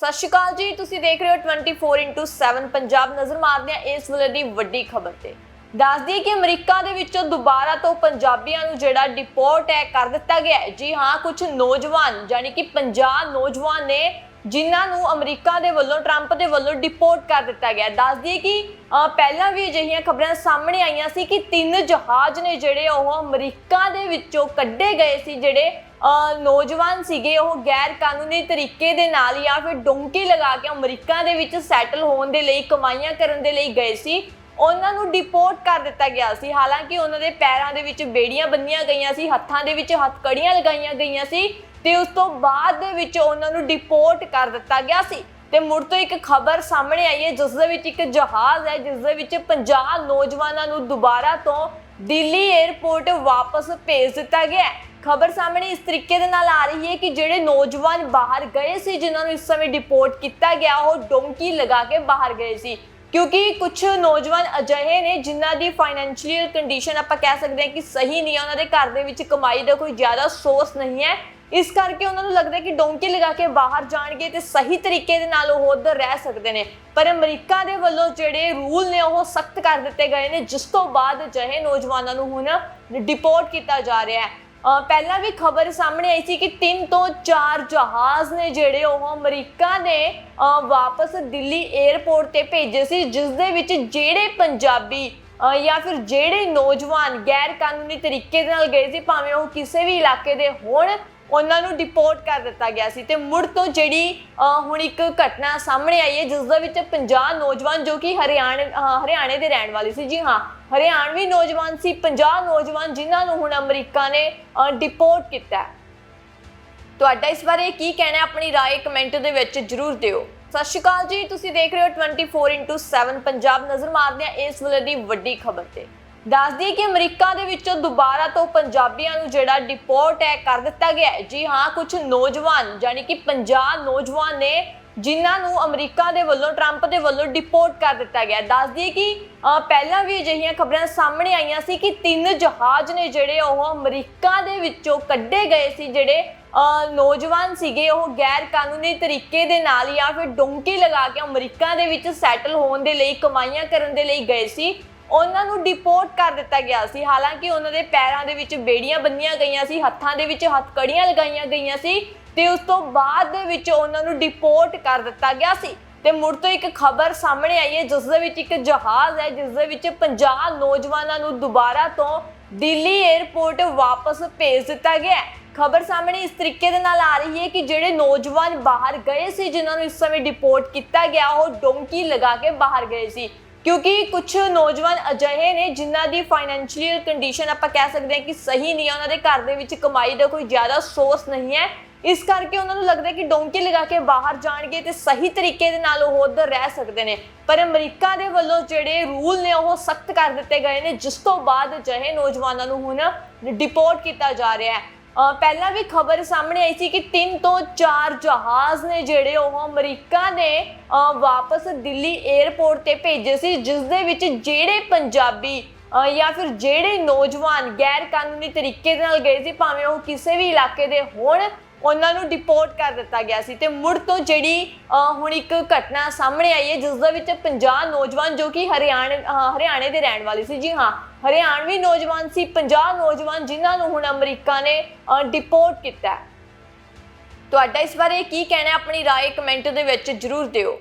ਸਤਿ ਸ਼੍ਰੀ ਅਕਾਲ ਜੀ, ਤੁਸੀਂ ਦੇਖ ਰਹੇ ਹੋ 24/7 ਪੰਜਾਬ। ਨਜ਼ਰ ਮਾਰਦੇ ਹਾਂ ਇਸ ਵੇਲੇ ਦੀ ਵੱਡੀ ਖਬਰ ਤੇ। ਦੱਸ ਦਈਏ ਕਿ ਅਮਰੀਕਾ ਦੇ ਵਿੱਚੋਂ ਦੁਬਾਰਾ ਤੋਂ ਪੰਜਾਬੀਆਂ ਨੂੰ ਜਿਹੜਾ ਡਿਪੋਰਟ ਹੈ, ਕਰ ਦਿੱਤਾ ਗਿਆ ਹੈ। ਜੀ ਹਾਂ ਕੁਝ ਨੌਜਵਾਨ ਯਾਨੀ ਕਿ 50 ਨੌਜਵਾਨ ਨੇ, ਜਿਨ੍ਹਾਂ ਨੂੰ ਅਮਰੀਕਾ ਦੇ ਵੱਲੋਂ, ਟਰੰਪ ਦੇ ਵੱਲੋਂ ਡਿਪੋਰਟ ਕਰ ਦਿੱਤਾ ਗਿਆ ਹੈ। ਦੱਸ ਦਈਏ ਕਿ ਪਹਿਲਾਂ ਵੀ ਅਜਿਹੀਆਂ ਖਬਰਾਂ ਸਾਹਮਣੇ ਆਈਆਂ ਸੀ ਕਿ ਤਿੰਨ ਜਹਾਜ਼ ਨੇ ਜਿਹੜੇ ਉਹ ਅਮਰੀਕਾ ਦੇ ਵਿੱਚੋਂ ਕੱਢੇ ਗਏ ਸੀ, ਜਿਹੜੇ ਨੌਜਵਾਨ ਸੀਗੇ, ਉਹ ਗੈਰ ਕਾਨੂੰਨੀ ਤਰੀਕੇ ਦੇ ਨਾਲ ਜਾਂ ਫਿਰ ਡੋਂਕੀ ਲਗਾ ਕੇ ਅਮਰੀਕਾ ਦੇ ਵਿੱਚ ਸੈਟਲ ਹੋਣ ਦੇ ਲਈ, ਕਮਾਈਆਂ ਕਰਨ ਦੇ ਲਈ ਗਏ ਸੀ। ਉਹਨਾਂ ਨੂੰ ਡਿਪੋਰਟ ਕਰ ਦਿੱਤਾ ਗਿਆ ਸੀ। ਹਾਲਾਂਕਿ ਉਹਨਾਂ ਦੇ ਪੈਰਾਂ ਦੇ ਵਿੱਚ ਬੇੜੀਆਂ ਬੰਨੀਆਂ ਗਈਆਂ ਸੀ, ਹੱਥਾਂ ਦੇ ਵਿੱਚ ਹੱਥਕੜੀਆਂ ਲਗਾਈਆਂ ਗਈਆਂ ਸੀ ਤੇ ਉਸ ਤੋਂ ਬਾਅਦ ਦੇ ਵਿੱਚ ਉਹਨਾਂ ਨੂੰ ਡਿਪੋਰਟ ਕਰ ਦਿੱਤਾ ਗਿਆ ਸੀ। ਤੇ ਮੁੜ ਤੋਂ ਇੱਕ ਖਬਰ ਸਾਹਮਣੇ ਆਈ ਹੈ, ਜਿਸ ਦੇ ਵਿੱਚ ਇੱਕ ਜਹਾਜ਼ ਹੈ, ਜਿਸ ਦੇ ਵਿੱਚ 50 ਨੌਜਵਾਨਾਂ ਨੂੰ ਦੁਬਾਰਾ ਤੋਂ ਦਿੱਲੀ 에ਅਰਪੋਰਟ ਵਾਪਸ ਭੇਜ ਦਿੱਤਾ ਗਿਆ ਹੈ। ਖਬਰ ਸਾਹਮਣੇ ਇਸ ਤਰੀਕੇ ਦੇ ਨਾਲ ਆ ਰਹੀ ਹੈ ਕਿ ਜਿਹੜੇ ਨੌਜਵਾਨ ਬਾਹਰ ਗਏ ਸੀ, ਜਿਨ੍ਹਾਂ ਨੂੰ ਇਸ ਸਮੇਂ ਡਿਪੋਰਟ ਕੀਤਾ ਗਿਆ, ਉਹ ਡੋਂਕੀ ਲਗਾ ਕੇ ਬਾਹਰ ਗਏ ਸੀ। ਕਿਉਂਕਿ ਕੁਝ ਨੌਜਵਾਨ ਅਜਿਹੇ ਨੇ ਜਿਨ੍ਹਾਂ ਦੀ ਫਾਈਨੈਂਸ਼ੀਅਲ ਕੰਡੀਸ਼ਨ ਆਪਾਂ ਕਹਿ ਸਕਦੇ ਹਾਂ ਕਿ ਸਹੀ ਨਹੀਂ ਹੈ, ਉਹਨਾਂ ਦੇ ਘਰ ਦੇ ਵਿੱਚ ਕਮਾਈ ਦਾ ਕੋਈ ਜ਼ਿਆਦਾ ਸੋਰਸ ਨਹੀਂ ਹੈ। ਇਸ ਕਰਕੇ ਉਹਨਾਂ ਨੂੰ ਲੱਗਦਾ ਕਿ ਡੋਂਕੀ ਲਗਾ ਕੇ ਬਾਹਰ ਜਾਣਗੇ ਤੇ ਸਹੀ ਤਰੀਕੇ ਦੇ ਨਾਲ ਉਹ ਉੱਧਰ ਰਹਿ ਸਕਦੇ ਨੇ। ਪਰ ਅਮਰੀਕਾ ਦੇ ਵੱਲੋਂ ਜਿਹੜੇ ਰੂਲ ਨੇ, ਉਹ ਸਖਤ ਕਰ ਦਿੱਤੇ ਗਏ ਨੇ, ਜਿਸ ਤੋਂ ਬਾਅਦ ਅਜਿਹੇ ਨੌਜਵਾਨਾਂ ਨੂੰ ਹੁਣ ਡਿਪੋਰਟ ਕੀਤਾ ਜਾ ਰਿਹਾ ਹੈ। ਪਹਿਲਾਂ ਵੀ ਖਬਰ ਸਾਹਮਣੇ ਆਈ ਸੀ ਕਿ ਤਿੰਨ ਤੋਂ ਚਾਰ ਜਹਾਜ਼ ਨੇ ਜਿਹੜੇ ਉਹ ਅਮਰੀਕਾ ਨੇ ਵਾਪਸ ਦਿੱਲੀ 에ਅਰਪੋਰਟ ਤੇ ਭੇਜੇ ਸੀ ਜਿਸ ਦੇ ਵਿੱਚ ਜਿਹੜੇ ਪੰਜਾਬੀ ਜਾਂ ਫਿਰ ਜਿਹੜੇ ਨੌਜਵਾਨ ਗੈਰ ਕਾਨੂੰਨੀ ਤਰੀਕੇ ਦੇ ਨਾਲ ਗਏ ਸੀ, ਭਾਵੇਂ ਉਹ ਕਿਸੇ ਵੀ ਇਲਾਕੇ ਦੇ ਹੋਣ ਉਹਨਾਂ ਨੂੰ ਡਿਪੋਰਟ ਕਰ ਦਿੱਤਾ ਗਿਆ ਸੀ ਤੇ ਮੁੜ ਤੋਂ ਜਿਹੜੀ ਅਹ ਹੁਣ ਇੱਕ ਘਟਨਾ ਸਾਹਮਣੇ ਆਈ ਹੈ ਜਿਸ ਦੇ ਵਿੱਚ 50 ਨੌਜਵਾਨ ਜੋ ਕਿ ਹਰਿਆਣੇ ਅਹ ਹਰਿਆਣੇ ਦੇ ਰਹਿਣ ਵਾਲੇ ਸੀ ਜੀ ਹਾਂ ਹਰਿਆਣਵੀ ਨੌਜਵਾਨ ਸੀ 50 ਨੌਜਵਾਨ ਜਿਨ੍ਹਾਂ ਨੂੰ ਹੁਣ ਅਮਰੀਕਾ ਨੇ ਡਿਪੋਰਟ ਕੀਤਾ ਹੈ ਤੁਹਾਡਾ ਇਸ ਬਾਰੇ ਕੀ ਕਹਿਣਾ ਹੈ ਆਪਣੀ رائے ਕਮੈਂਟ ਦੇ ਵਿੱਚ ਜਰੂਰ ਦਿਓ ਸਤਿ ਸ਼੍ਰੀ ਅਕਾਲ ਜੀ ਤੁਸੀਂ ਦੇਖ ਰਹੇ ਹੋ 24/7 ਪੰਜਾਬ ਨਜ਼ਰ ਮਾਰਦੇ ਹਾਂ ਇਸ ਵੇਲੇ ਦੀ ਵੱਡੀ ਖਬਰ ਤੇ ਦੱਸਦੀ ਕਿ ਅਮਰੀਕਾ ਦੇ ਵਿੱਚੋਂ ਦੁਬਾਰਾ ਤੋਂ ਪੰਜਾਬੀਆਂ ਨੂੰ ਜਿਹੜਾ ਡਿਪੋਰਟ ਹੈ ਕਰ ਦਿੱਤਾ ਗਿਆ ਹੈ। ਜੀ ਹਾਂ ਕੁਝ ਨੌਜਵਾਨ ਯਾਨੀ ਕਿ 50 ਨੌਜਵਾਨ ਨੇ, ਜਿਨ੍ਹਾਂ ਨੂੰ ਅਮਰੀਕਾ ਦੇ ਵੱਲੋਂ, ਟਰੰਪ ਦੇ ਵੱਲੋਂ ਡਿਪੋਰਟ ਕਰ ਦਿੱਤਾ ਗਿਆ ਦੱਸਦੀ ਕਿ ਪਹਿਲਾਂ ਵੀ ਅਜਿਹੀਆਂ ਖਬਰਾਂ ਸਾਹਮਣੇ ਆਈਆਂ ਸੀ ਕਿ ਤਿੰਨ ਜਹਾਜ਼ ਨੇ ਜਿਹੜੇ ਉਹ ਅਮਰੀਕਾ ਦੇ ਵਿੱਚੋਂ ਕੱਢੇ ਗਏ ਸੀ, ਜਿਹੜੇ ਨੌਜਵਾਨ ਸੀਗੇ, ਉਹ ਗੈਰ ਕਾਨੂੰਨੀ ਤਰੀਕੇ ਦੇ ਨਾਲ ਜਾਂ ਫਿਰ ਡੋਂਕੀ ਲਗਾ ਕੇ ਅਮਰੀਕਾ ਦੇ ਵਿੱਚ ਸੈਟਲ ਹੋਣ ਦੇ ਲਈ, ਕਮਾਈਆਂ ਕਰਨ ਦੇ ਲਈ ਗਏ ਸੀ। ਉਹਨਾਂ ਨੂੰ ਡਿਪੋਰਟ ਕਰ ਦਿੱਤਾ ਗਿਆ ਸੀ। ਹਾਲਾਂਕਿ ਉਹਨਾਂ ਦੇ ਪੈਰਾਂ ਦੇ ਵਿੱਚ ਬੇੜੀਆਂ ਬੰਨੀਆਂ ਗਈਆਂ ਸੀ, ਹੱਥਾਂ ਦੇ ਵਿੱਚ ਹੱਥਕੜੀਆਂ ਲਗਾਈਆਂ ਗਈਆਂ ਸੀ ਤੇ ਉਸ ਤੋਂ ਬਾਅਦ ਦੇ ਵਿੱਚ ਉਹਨਾਂ ਨੂੰ ਡਿਪੋਰਟ ਕਰ ਦਿੱਤਾ ਗਿਆ ਸੀ। ਤੇ ਮੁੜ ਤੋਂ ਇੱਕ ਖਬਰ ਸਾਹਮਣੇ ਆਈ ਹੈ, ਜਿਸ ਦੇ ਵਿੱਚ ਇੱਕ ਜਹਾਜ਼ ਹੈ, ਜਿਸ ਦੇ ਵਿੱਚ 50 ਨੌਜਵਾਨਾਂ ਨੂੰ ਦੁਬਾਰਾ ਤੋਂ ਦਿੱਲੀ 에ਅਰਪੋਰਟ ਵਾਪਸ ਭੇਜ ਦਿੱਤਾ ਗਿਆ ਖਬਰ ਸਾਹਮਣੇ ਇਸ ਤਰੀਕੇ ਦੇ ਨਾਲ ਆ ਰਹੀ ਹੈ ਕਿ ਜਿਹੜੇ ਨੌਜਵਾਨ ਬਾਹਰ ਗਏ ਸੀ, ਜਿਨ੍ਹਾਂ ਨੂੰ ਇਸ ਸਮੇਂ ਡਿਪੋਰਟ ਕੀਤਾ ਗਿਆ, ਉਹ ਡੋਂਕੀ ਲਗਾ ਕੇ ਬਾਹਰ ਗਏ ਸੀ। ਕਿਉਂਕਿ ਕੁਝ ਨੌਜਵਾਨ ਅਜਿਹੇ ਨੇ ਜਿਨ੍ਹਾਂ ਦੀ ਫਾਈਨੈਂਸ਼ੀਅਲ ਕੰਡੀਸ਼ਨ ਆਪਾਂ ਕਹਿ ਸਕਦੇ ਹਾਂ ਕਿ ਸਹੀ ਨਹੀਂ ਹੈ ਉਹਨਾਂ ਦੇ ਘਰ ਦੇ ਵਿੱਚ ਕਮਾਈ ਦਾ ਕੋਈ ਜ਼ਿਆਦਾ ਸੋਰਸ ਨਹੀਂ ਹੈ। ਇਸ ਕਰਕੇ ਉਹਨਾਂ ਨੂੰ ਲੱਗਦਾ ਕਿ ਡੋਂਕੀ ਲਗਾ ਕੇ ਬਾਹਰ ਜਾਣਗੇ ਤੇ ਸਹੀ ਤਰੀਕੇ ਦੇ ਨਾਲ ਉਹ ਉੱਧਰ ਰਹਿ ਸਕਦੇ ਨੇ। ਪਰ ਅਮਰੀਕਾ ਦੇ ਵੱਲੋਂ ਜਿਹੜੇ ਰੂਲ ਨੇ, ਉਹ ਸਖਤ ਕਰ ਦਿੱਤੇ ਗਏ ਨੇ, ਜਿਸ ਤੋਂ ਬਾਅਦ ਅਜਿਹੇ ਨੌਜਵਾਨਾਂ ਨੂੰ ਹੁਣ ਡਿਪੋਰਟ ਕੀਤਾ ਜਾ ਰਿਹਾ ਹੈ। ਪਹਿਲਾਂ ਵੀ ਖਬਰ ਸਾਹਮਣੇ ਆਈ ਸੀ ਕਿ ਤਿੰਨ ਤੋਂ ਚਾਰ ਜਹਾਜ਼ ਨੇ ਜਿਹੜੇ ਉਹ ਅਮਰੀਕਾ ਨੇ ਵਾਪਸ ਦਿੱਲੀ 에ਅਰਪੋਰਟ ਤੇ ਭੇਜੇ ਸੀ, ਜਿਸ ਦੇ ਵਿੱਚ ਜਿਹੜੇ ਪੰਜਾਬੀ ਜਾਂ ਫਿਰ ਜਿਹੜੇ ਨੌਜਵਾਨ ਗੈਰ ਕਾਨੂੰਨੀ ਤਰੀਕੇ ਦੇ ਨਾਲ ਗਏ ਸੀ, ਭਾਵੇਂ ਉਹ ਕਿਸੇ ਵੀ ਇਲਾਕੇ ਦੇ ਹੋਣ ਉਹਨਾਂ ਨੂੰ ਡਿਪੋਰਟ ਕਰ ਦਿੱਤਾ ਗਿਆ ਸੀ ਤੇ ਮੁੜ ਤੋਂ ਜਿਹੜੀ ਅਹ ਹੁਣ ਇੱਕ ਘਟਨਾ ਸਾਹਮਣੇ ਆਈ ਹੈ ਜਿਸ ਦੇ ਵਿੱਚ 50 ਨੌਜਵਾਨ ਜੋ ਕਿ ਹਰਿਆਣੇ ਅਹ ਹਰਿਆਣੇ ਦੇ ਰਹਿਣ ਵਾਲੇ ਸੀ ਜੀ ਹਾਂ ਹਰਿਆਣਵੀ ਨੌਜਵਾਨ ਸੀ 50 ਨੌਜਵਾਨ ਜਿਨ੍ਹਾਂ ਨੂੰ ਹੁਣ ਅਮਰੀਕਾ ਨੇ ਡਿਪੋਰਟ ਕੀਤਾ ਹੈ ਤੁਹਾਡਾ ਇਸ ਬਾਰੇ ਕੀ ਕਹਿਣਾ ਹੈ ਆਪਣੀ رائے ਕਮੈਂਟ ਦੇ ਵਿੱਚ ਜਰੂਰ ਦਿਓ